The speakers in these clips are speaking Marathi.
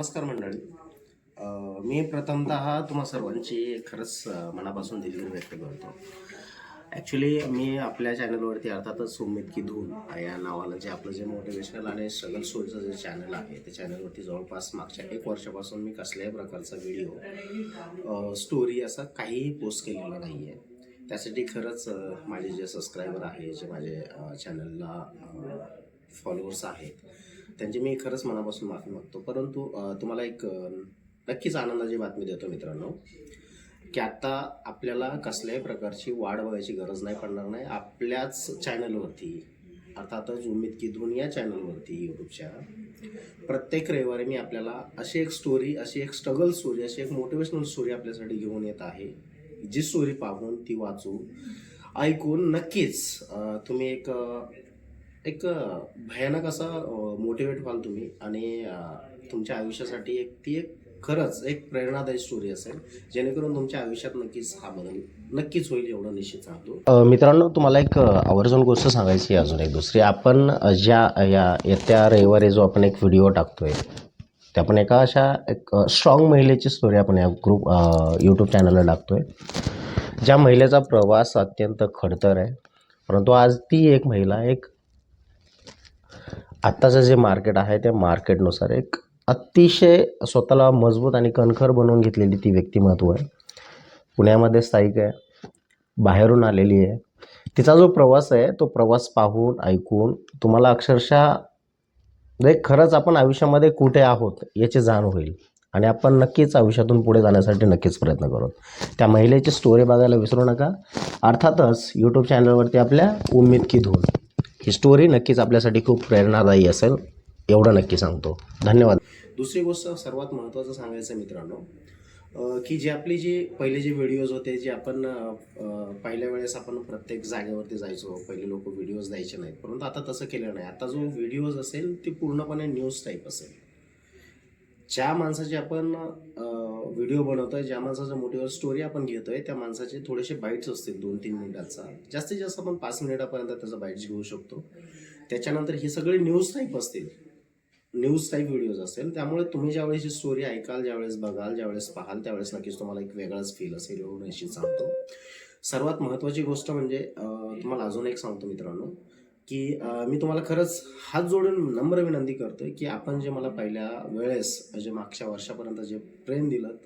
नमस्कार मंडळी. मी प्रथमतः तुम्हा सर्वांची खरंच मनापासून दिलगिरी व्यक्त करतो. ॲक्च्युली मी आपल्या चॅनलवरती अर्थातच सुमित की धून या नावानं जे आपलं जे मोटिवेशनल आणि स्ट्रगल स्टोरीचं जे चॅनल आहे त्या चॅनलवरती जवळपास मागच्या एक वर्षापासून मी कसल्याही प्रकारचा व्हिडिओ स्टोरी असा काहीही पोस्ट केलेला नाही आहे त्यासाठी खरंच माझे जे सबस्क्रायबर आहे जे माझे चॅनलला फॉलोअर्स आहेत त्यांची मी खरंच मनापासून माफी मागतो. परंतु तुम्हाला एक नक्कीच आनंदाची बातमी देतो मित्रांनो की आता आपल्याला कसल्याही प्रकारची वाढ बघायची गरज नाही पडणार नाही. आपल्याच चॅनलवरती अर्थातच उमेद की धून या चॅनलवरती यूट्यूबच्या प्रत्येक रविवारी मी आपल्याला अशी एक स्टोरी अशी एक स्ट्रगल स्टोरी अशी एक मोटिवेशनल स्टोरी आपल्यासाठी घेऊन येत आहे. जी स्टोरी पाहून ती वाचू ऐकून नक्कीच तुम्ही एक एक भयानक असं मोटिवेट व्हाल तुम्ही आणि तुमच्या आयुष्यासाठी एक ती एक खरंच एक प्रेरणादायी स्टोरी असेल. जेणेकरून तुमच्या आयुष्यात नक्कीच हा बदल नक्कीच होईल एवढं निश्चित सांगतो. मित्रांनो तुम्हाला एक आवर्जून गोष्ट सांगायची अजून एक दुसरी. आपण ज्या या येत्या रविवारी जो आपण एक व्हिडिओ टाकतोय ते आपण एका अशा एक स्ट्रॉंग महिलेची स्टोरी आपण या ग्रुप यूट्यूब चॅनलला टाकतोय. ज्या महिलेचा प्रवास अत्यंत खडतर आहे. परंतु आज ती एक महिला एक आत्ताचं जे मार्केट आहे त्या मार्केटनुसार एक अतिशय स्वतःला मजबूत आणि कणखर बनवून घेतलेली ती व्यक्तिमत्व आहे. पुण्यामध्ये स्थायिक आहे बाहेरून आलेली आहे. तिचा जो प्रवास आहे तो प्रवास पाहून ऐकून तुम्हाला अक्षरशः म्हणजे खरंच आपण आयुष्यामध्ये कुठे आहोत याची जाण होईल. आणि आपण नक्कीच आयुष्यातून पुढे जाण्यासाठी नक्कीच प्रयत्न करू. त्या महिलेची स्टोरी बघायला विसरू नका. अर्थातच यूट्यूब चॅनलवरती आपल्या उम्मीद की धून ही स्टोरी नक्कीच आपल्यासाठी खूप प्रेरणादायी असेल एवढं नक्की सांगतो. धन्यवाद. दुसरी गोष्ट सर्वात महत्त्वाचं सांगायचं मित्रांनो की जे आपली जी पहिले जे व्हिडिओज होते जे आपण पहिल्या वेळेस आपण प्रत्येक जागेवरती जायचो पहिले लोक व्हिडिओज द्यायचे नाहीत परंतु आता तसं केलं नाही. आता जो व्हिडिओज असेल ते पूर्णपणे न्यूज टाईप असेल. ज्या माणसाची आपण व्हिडिओ बनवतोय ज्या माणसाचा मोटिवेट स्टोरी आपण घेतोय त्या माणसाचे थोडेसे बाईट्स असतील दोन तीन मिनिटाचा. जास्तीत जास्त आपण पाच मिनिटापर्यंत त्याचा बाईट्स घेऊ शकतो. त्याच्यानंतर हे सगळे न्यूज टाईप असतील. न्यूज टाईप व्हिडिओज असेल त्यामुळे तुम्ही ज्यावेळेस ही स्टोरी ऐकाल ज्यावेळेस बघाल ज्यावेळेस पाहाल त्यावेळेस नक्कीच तुम्हाला एक वेगळाच फील असेल एवढं निश्चित सांगतो. सर्वात महत्त्वाची गोष्ट म्हणजे तुम्हाला अजून एक सांगतो मित्रांनो. की मी तुम्हाला खरंच हात जोडून नम्र विनंती करतोय की आपण जे मला पहिल्या वेळेस म्हणजे मागच्या वर्षापर्यंत जे प्रेम दिलं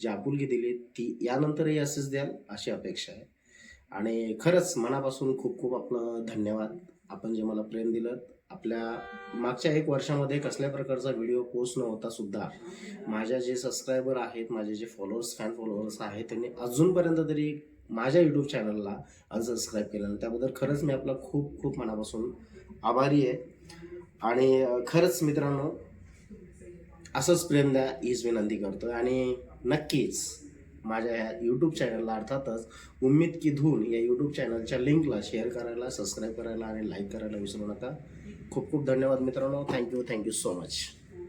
जी आपुलकी दिली ती यानंतरही असेच द्याल अशी अपेक्षा आहे. आणि खरंच मनापासून खूप खूप आपलं धन्यवाद. आपण जे मला प्रेम दिलं आपल्या मागच्या एक वर्षामध्ये कसल्या प्रकारचा व्हिडिओ पोस्ट न होता सुद्धा माझ्या जे सबस्क्रायबर आहेत माझे जे फॉलोअर्स फॅन फॉलोअर्स आहेत त्यांनी अजूनपर्यंत तरी माझ्या यूट्यूब चॅनलला अनसबस्क्राईब केलं. त्याबद्दल खरंच मी आपला खूप खूप मनापासून आभारी आहे. आणि खरंच मित्रांनो असंच प्रेम द्या हीच विनंती करतो आणि नक्कीच माझ्या ह्या यूट्यूब चॅनलला अर्थातच उम्मीद की धून या यूट्यूब चॅनलच्या लिंकला शेअर करायला सबस्क्राईब करायला आणि लाईक करायला विसरू नका. खूप खूप धन्यवाद मित्रांनो. Thank you thank you so much